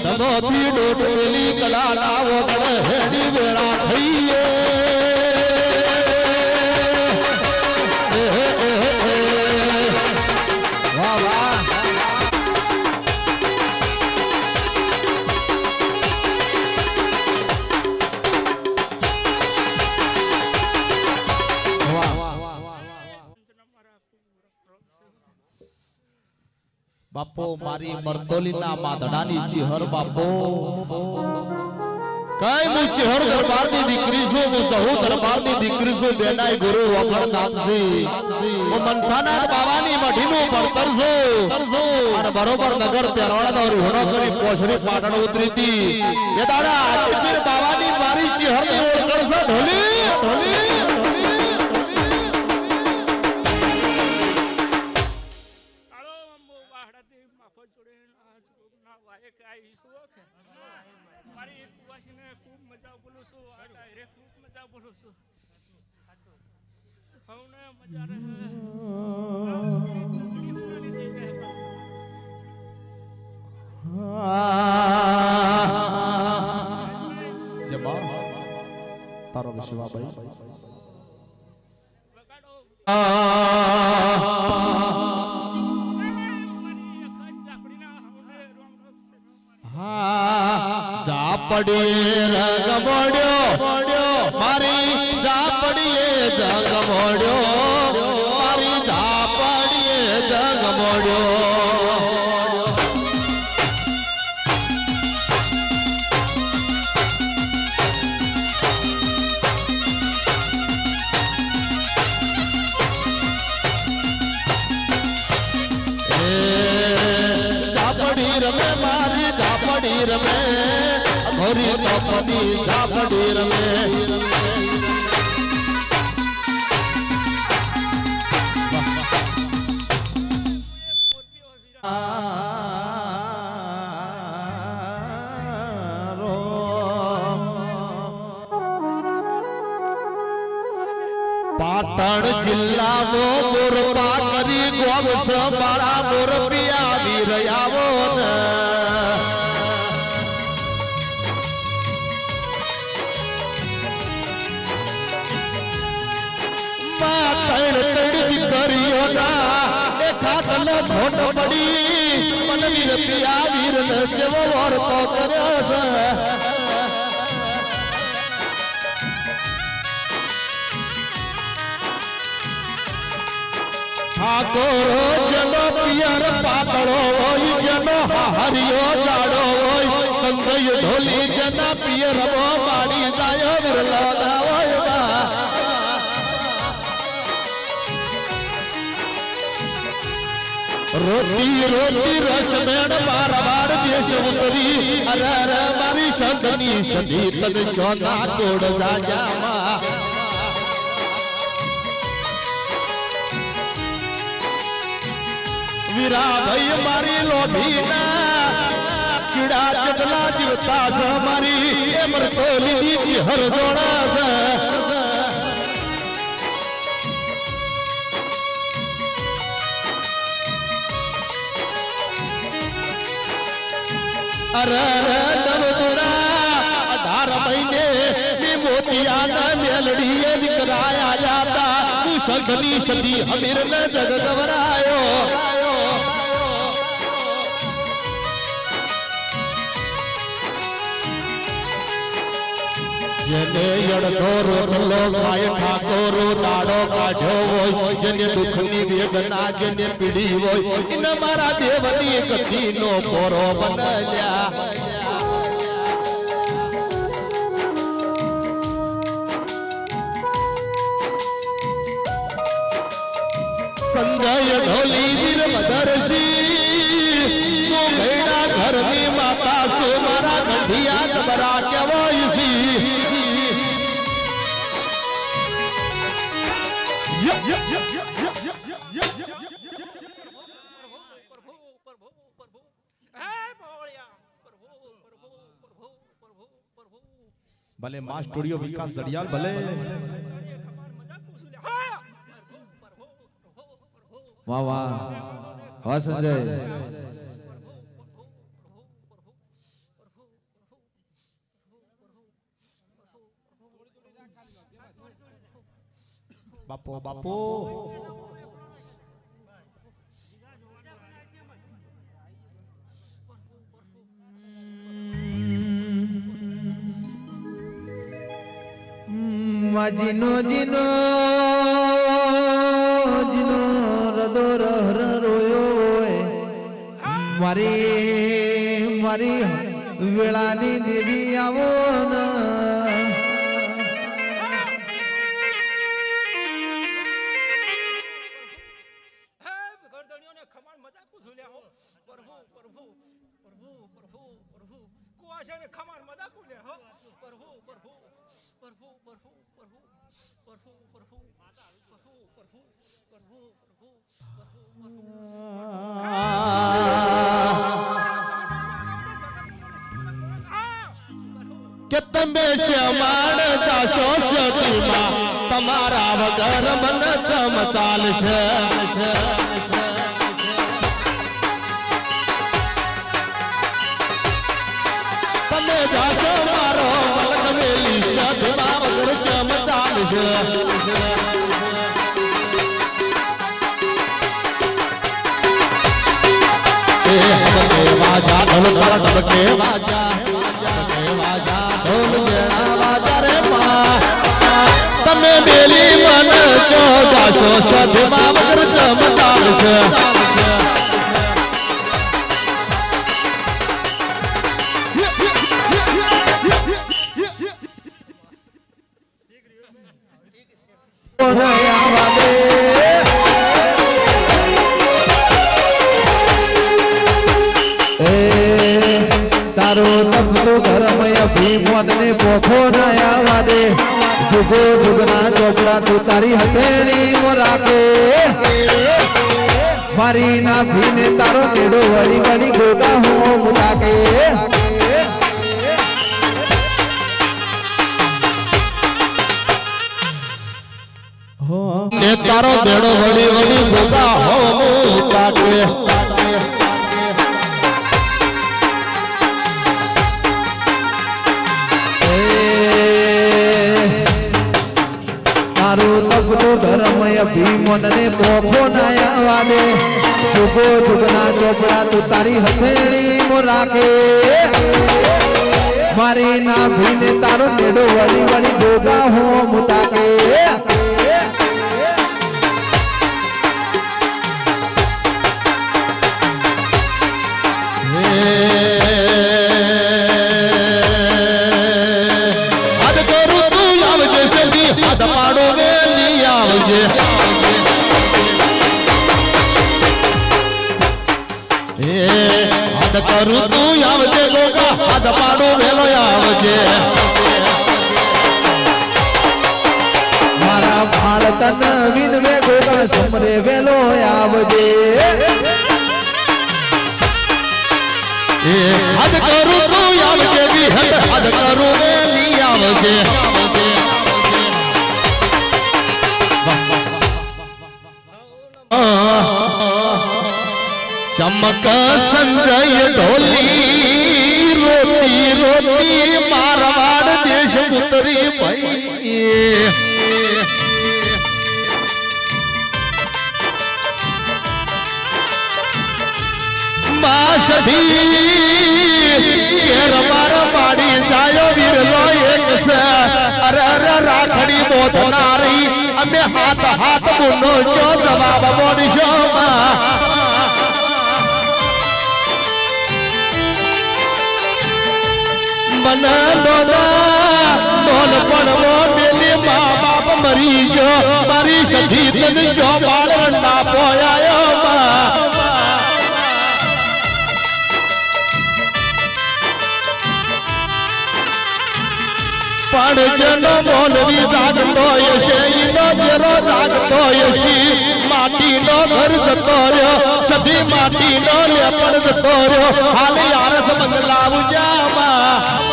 ધમોથી ડોડવેલી કલાના વગર બાપો મારી મરતોલીના માધડાની ચિહર બાપો. કઈ હું ચિહર દરબારની દીકરી છું હું જહુ દરબારની દીકરી છું બેનાય ગુરુ વખણનાથજી હું મનસાનાથ બાવાની મઢીનું ભણતર છું. અને બરોબર નગર તેરવાડાનો રૂહણો કરી પોશરી પાટણ ઉતરી હતી એ દાડા બાવાની મારી ચિહરની ઓળખણ છે ઢોલી ઢોલી છું આ ડાયરે મજા બોલું છું હવને મજા રહે આ બધી તકડી ઉડાડી થઈ જાય જમા તારો વગાડો છે. ઝાપડીએ રંગ મોડ્યો મારી ઝાપડીએ જંગ મોડ્યો મારી ઝાપડીએ જંગ મોડ્યો ઝાપડી રમે ઘોરી તપની ઝાપડી રમે મોરબી. પાટણ જિલ્લાનો મોરપા કરી ગોમસ મારા મોરપી આવી રહ્યાવો દીકરીઓના એ ખાટલો ખોટ પડી. મને વીર પિયા વીર ને જેવો વર્તો કર્યો છે. ઠાકોરો જનો પિયર પાતળો હોય, જનો હરિયો જાડો હોય. સંગય ઢોલી જના પિયર માડી જાય વિરલો ના રોટી રોટી, રસ, મેણ બાર બાર દેશ ઉતરી. અરે અરે, મારી સદની સદી તને જોના કોડ જાજામાં. વીરાભાઈ મારી લોભીના કીડા ચટલા જીવતા મારી. એ મરતો લીધી હર જોડા અરે અરે નવદુરા અઢાર મહિને મે મોતિયાના મેલડીએ વિકરાયા જાતા તું સંઘની સદી હમીર ને જગ જેને અડધો રોટલો ખાય ઠાકોરો, દાડો કાઢ્યો હોય, જેને દુઃખની વેદના, જેને પીડી હોય, એને મારા દેવની કથીનો પોરો બનલ્યા. સંજય ઢોલી વીર મધરસી ભલે માં સ્ટુડિયો વિકાસ જડિયાલ ભલે વાહ વાહ. વાહ સંજય. બાપો બાપો. મનમાં જીનો જીનો જીનો, રદો રહર રોયો મારી મારી વેળાની દેવી આવો પ્રભુ પ્રભુ પ્રભુ પ્રભુ કુવા છે ખમાર મજા કુલે હો. પ્રભુ પ્રભુ. કે તમે શ્યામાણ જાશો સતીમાં તમારા વગર મન ચમ ચાલશે તમે બેલી મન ચો જાશો સધમાં વગર ચમ તારી હથેળી રાખે. મારી ના ભીને તારો ટેડો વળી વળી ગોગા હું મુલાકે તારો દેડો વળી તપતું ધર્મય ભીમન ને પોખો નાયા વાદે જુગો જુગના ચોપડા તારી હથેળી મો રાખે. મારી ના ભીને તારો નેડો વળી વળી ગોગા હો મુતાકે. ચમક સંજય ઢોલી રોતી રોતી મારવાડ દેશ ઉતરી ભાઈ. માસધી કેરવાર પાડી જાયો વિરલો એક સે. અરે રાખડી બોધનારી અમે હાથ હાથ મુનો જો જવાબ બોલશો મને દોદા બાપ મરી ગયો. મારી સધી તને જો બાળ રંડા પોયાયો પણ જેનો મોનવી જાગતો હશે ઈનો જેરો હશે માટીનો ઘર જતો રહ્યો સધી માટીનો લેપણ જતો રહ્યો. હાલ યારસ બંગલાવ જામાં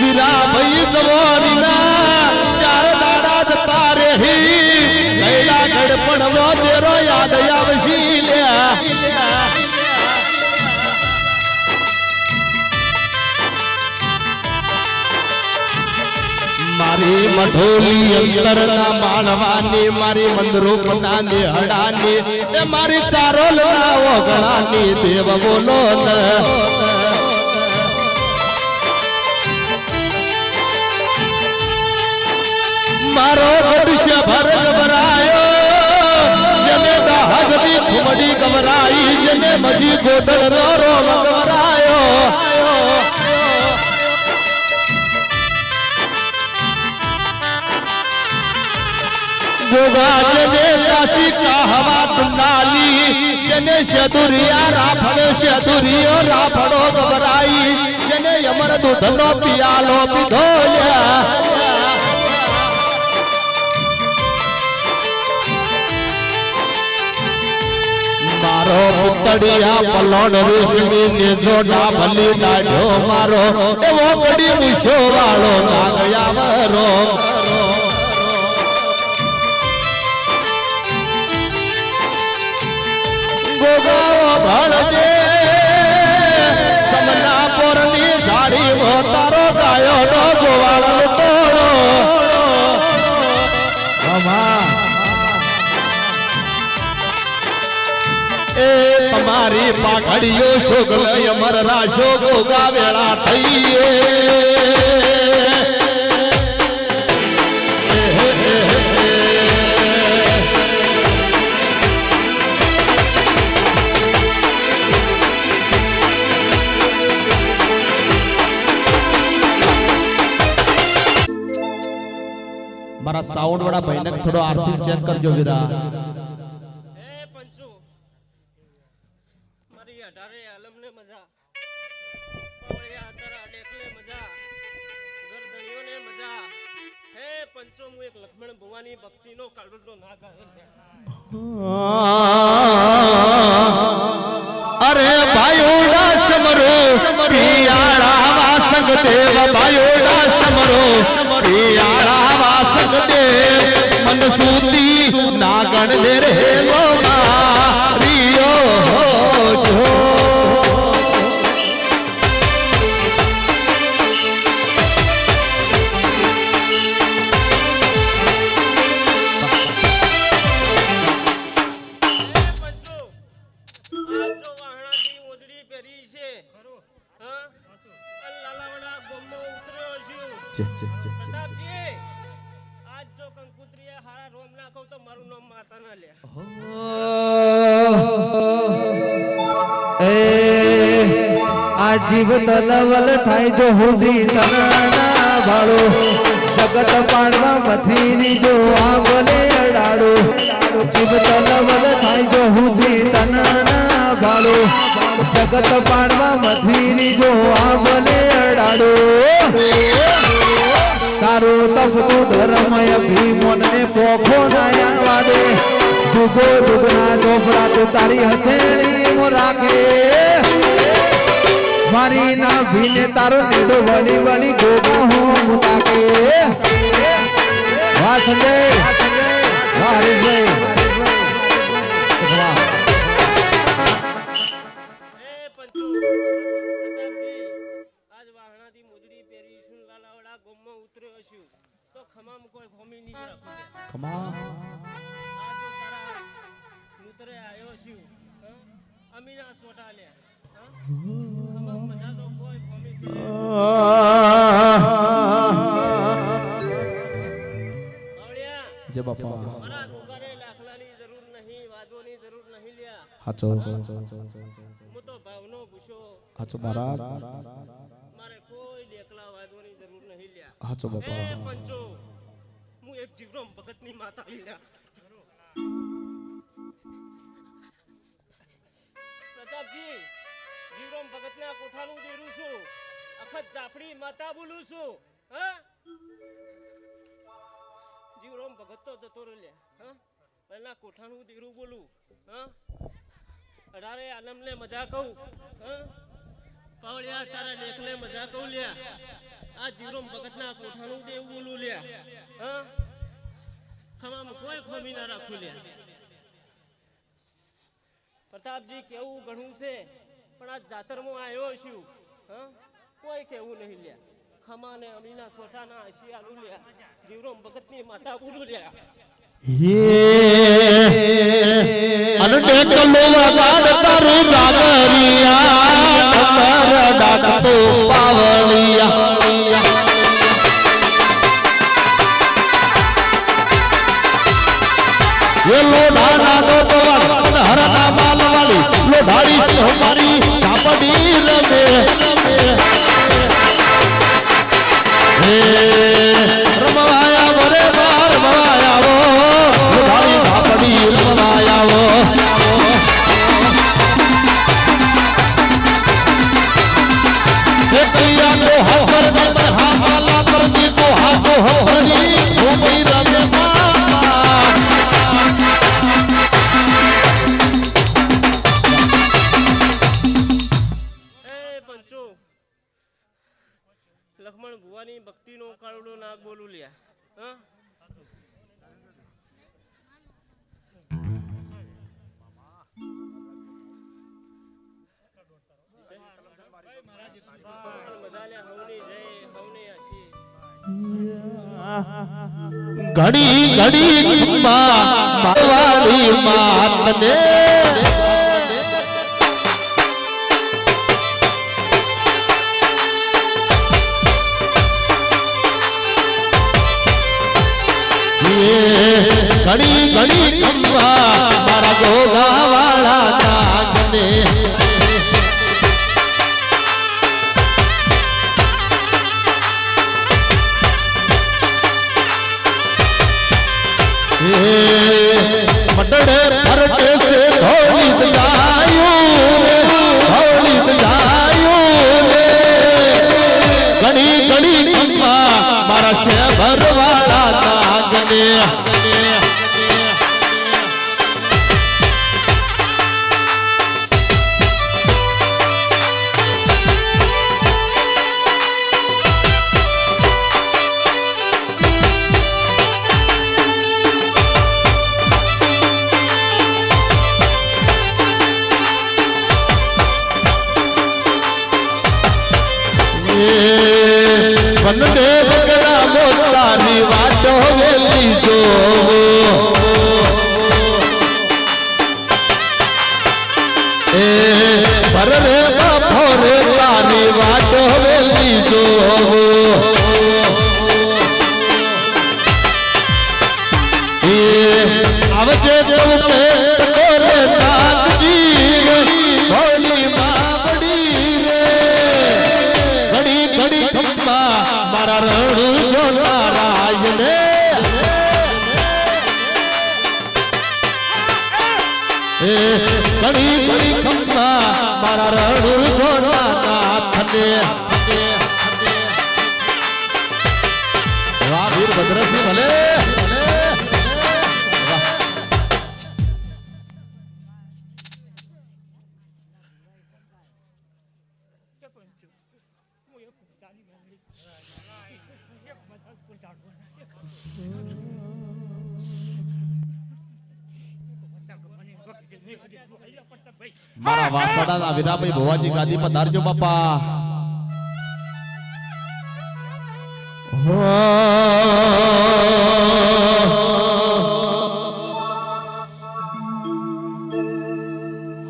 વીરા ભાઈ જવારીના ચાર દાડા જતા રહી. ગયેલા ગડપણ નો દેરો યાદ મારી મઢોલી અંતરના માળવાની મારી મંદરૂપના નિહળાની એ મારી ચારો ના ઓગણાની, દેવ બોલો ને. મારો મનુષ્ય ભર ભરાયો, જેને દાહગની ખુમડી ગભરાઈ, જને મજી ગોદળ નો રોગ ગવરાયો ગોગા જેને કાશી કહવા તુનાલી જેને શદુરિયા રાફડો શદુરિયો રાફડો ગવરાઈ જેને યમર દૂધનો પિયાલો પીધો લ્યા મારો પુતળિયા પલોડ રેશમી ને જોડા ભલી દાઢો મારો એવો ગડી મૂછો વાળો નાગયાવરો ગોગાઓ ભણજે તમના પોરની સાડી તારો ગાયો નો ગોવાળ ટોળો એ તમારી પાઘડીઓ શોગલ અમર રાશો ગોગા વેળા થઈએ. સાઉન્ડ વાળા ભાઈને થોડો આરતી ચેક કરજો વિરા હે પંચુ. મારી અઢારે આલમને મજા. પાવળિયા તારા ડેકલે મજા. ગરદણીઓને મજા. હે પંચો હું એક લક્ષ્મણ ભુવાની ભક્તિનો કાળુડો ના ગાયો અરે ભાઈઓડા સમરો પિયાળા વાસંગ દેવ ભાઈઓડા સમરો પિયાળા જો હુધી તનના ભાળો જગત પાડવા મથીની જો આ ભલે અડાડો. જીવ તલવલ થાય જો હુધી તનના ભાળો જગત પાડવા મથીની જો આ ભલે અડાડો. તારું તપતું ધર્મય ભીમોનને પોખો નાયા વાદે. દુગો દુગના ચોપડા તો તારી હથેળી રાખે. મારી ના ભીને તારો નીડો વળી વળી ગોગા હું મુતાકે વાહ સંજય, વાહ હરીશભાઈ. વાહ. ખોમી. આવ્યો છું અમીના સોટા લે જય બાપા. હાચો. હું તો ભાવનો ભૂસો હાચો મહારાજ મારે કોઈ લેકલા વાદવાની જરૂર નહીં લ્યા હાચો એ પંચો હું એક જીવરામ ભગતની માતા લીધા પ્રતાપજી જીવરામ ભગતના કોઠાનું દેરું છું. અખત જાફડી માતા બોલું છું. હા? જીવરામ ભગત તો જતો રહ્યો હા? એના કોઠાનું દેરું બોલું. હા? અઢારે આલમને મજા કહું. હા? પાવળિયા તારા લેખને મજા કહું લ્યા આ જીવરામ ભગતના કોઠાનું દેવું બોલું લ્યા હા? ખમામ કોઈ ખોમી ના રાખું લ્યા પ્રતાપજી કેવું ઘણું છે? પણ આ જાતરમાં આવ્યો છું કોઈ કેવું નહીં લ્યા. ખમાને અમીના સોઠાના રમે હે ઘડી ઘડી ખંભા મારવાડી માતને. ઘડી ઘડી ખંભા மட்டடே அரட்டே சேரோ મારા વાસડાના વિરાભાઈ ભવાજી ગાદી પર ધારજો બાપા.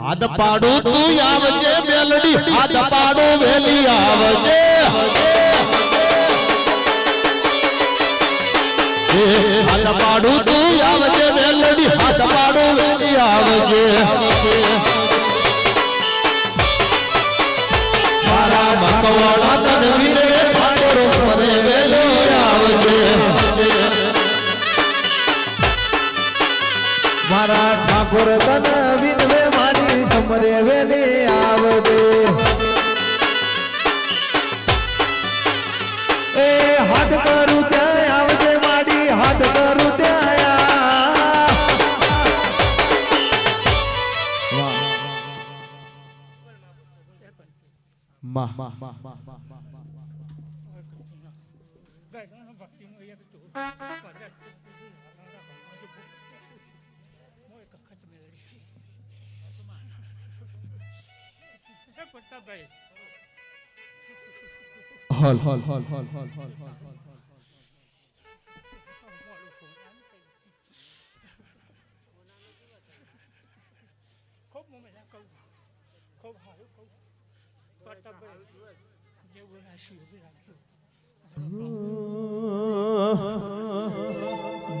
હાથ પાડું તું આવજે, મેલડી. હાથ પાડું વેલી આવજે. હાથ પાડું તું આવજે મેલડી હાથ પાડું આવજે. મારા મકવાડા 妈妈妈妈妈妈在路上把定位也得走出来我也刚开始没人去这不是大白好了好了好了好了好了好了好了。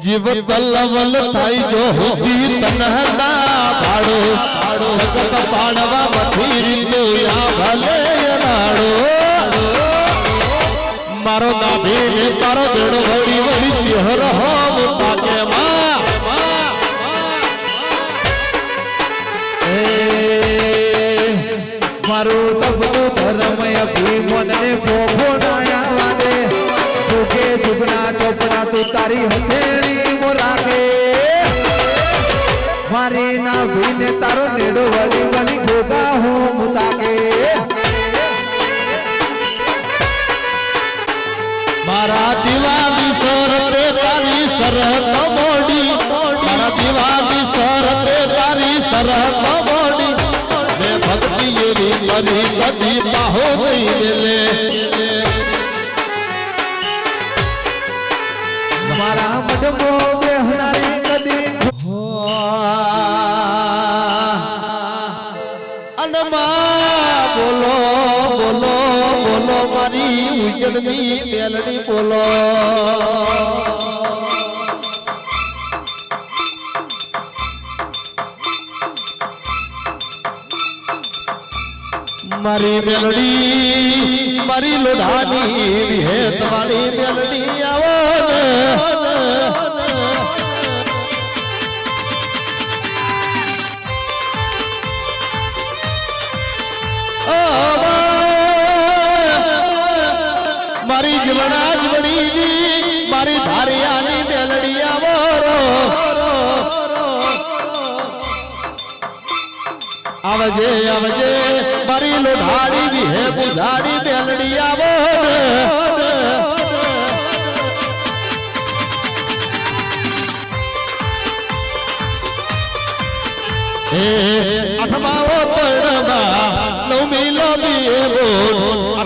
જેવું તલવલ થાય જો હોતી તનહના ભાડો ભાડો જગત પાડવા મથી રીતો યા ભલે નાડો મારો દાભી ને તારો દેડો વળી વળી ચહેરો ધર્મય ભીમન ને પોખો નાયા વાદે જુગે જુગના ચોપડા તું તારી હથેળી મો રાખે મારી ના ભીને તારો નેડો વલી વલી ગોગા હું મુતાકે મારા દિવાળી સરતે તારી સરહદ મોડી મારા દિવાળી સરતે તારી સરહદ મોડી મેં ભક્તિ એવી કરી કદી પાહો ઉજળની મેલડી બોલો મારી મેલડી મારી લોઢાની વિહેત વાળી મેલડી આવો આવજે આવજે મારી લોઢાડી દી હે બુઝાડી બેલડી આવો હે અઠમાવો તળમાં નવમી લોબી બોલ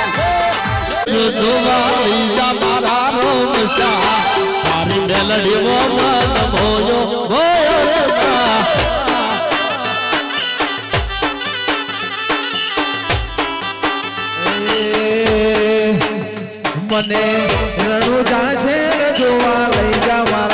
મને જાતા તારો મસા તારી છે જોવા લઈ જવા